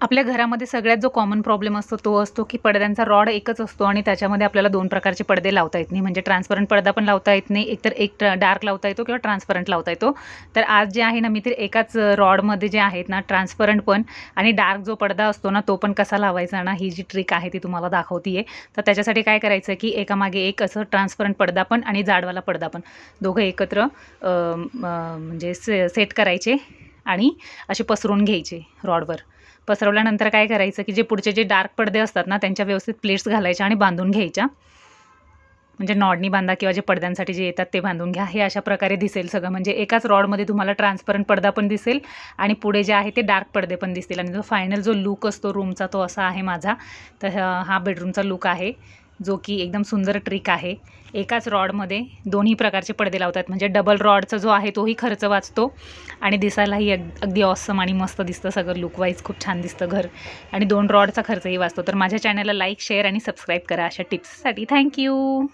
आपल्या घरामध्ये सगळ्यात जो कॉमन प्रॉब्लेम असतो तो असतो की पडद्यांचा रॉड एकच असतो आणि त्याच्यामध्ये आपल्याला दोन प्रकारचे पडदे लावता येत नाही. म्हणजे ट्रान्सपरंट पडदा पण लावता येत नाही एकतर एक डार्क लावता येतो किंवा ट्रान्सपरंट लावता येतो. तर आज जे आहे ना मी ते एकाच रॉडमध्ये जे आहेत ना ट्रान्सपरंट पण आणि डार्क जो पडदा असतो ना तो पण कसा लावायचा ना ही जी ट्रिक आहे ती तुम्हाला दाखवते तर त्याच्यासाठी काय करायचं की एकामागे एक असं ट्रान्सपरंट पडदा पण आणि जाडवाला पडदा पण दोघं एकत्र म्हणजे से सेट करायचे. आणि असे पसरून घ्यायचे रॉडवर. पसरवल्यानंतर काय करायचं की जे पुढचे जे डार्क पडदे असतात ना त्यांच्या व्यवस्थित प्लेट्स घालायच्या आणि बांधून घ्यायच्या. म्हणजे नॉडनी बांधा किंवा जे पडद्यांसाठी जे येतात ते बांधून घ्या. हे अशा प्रकारे दिसेल सगळं. म्हणजे एकाच रॉडमध्ये तुम्हाला ट्रान्सपरंट पडदा पण दिसेल आणि पुढे जे आहे ते डार्क पडदे पण दिसतील. आणि जो फायनल जो लुक असतो रूमचा तो असा आहे माझा. तर हा- बेडरूमचा लुक आहे. जो की एकदम सुंदर ट्रिक आहे. एकाच रॉडमध्ये दोन्ही प्रकारचे पडदे लावतात. म्हणजे डबल रॉडचा जो आहे तोही खर्च वाचतो आणि दिसायलाही अग अगदी ऑसम आणि मस्त दिसतं सगळं. लुकवाईज खूप छान दिसतं घर. आणि दोन रॉडचा खर्चही वाचतो. तर माझ्या चॅनलला लाईक शेअर आणि सबस्क्राईब करा अशा टिप्ससाठी थँक्यू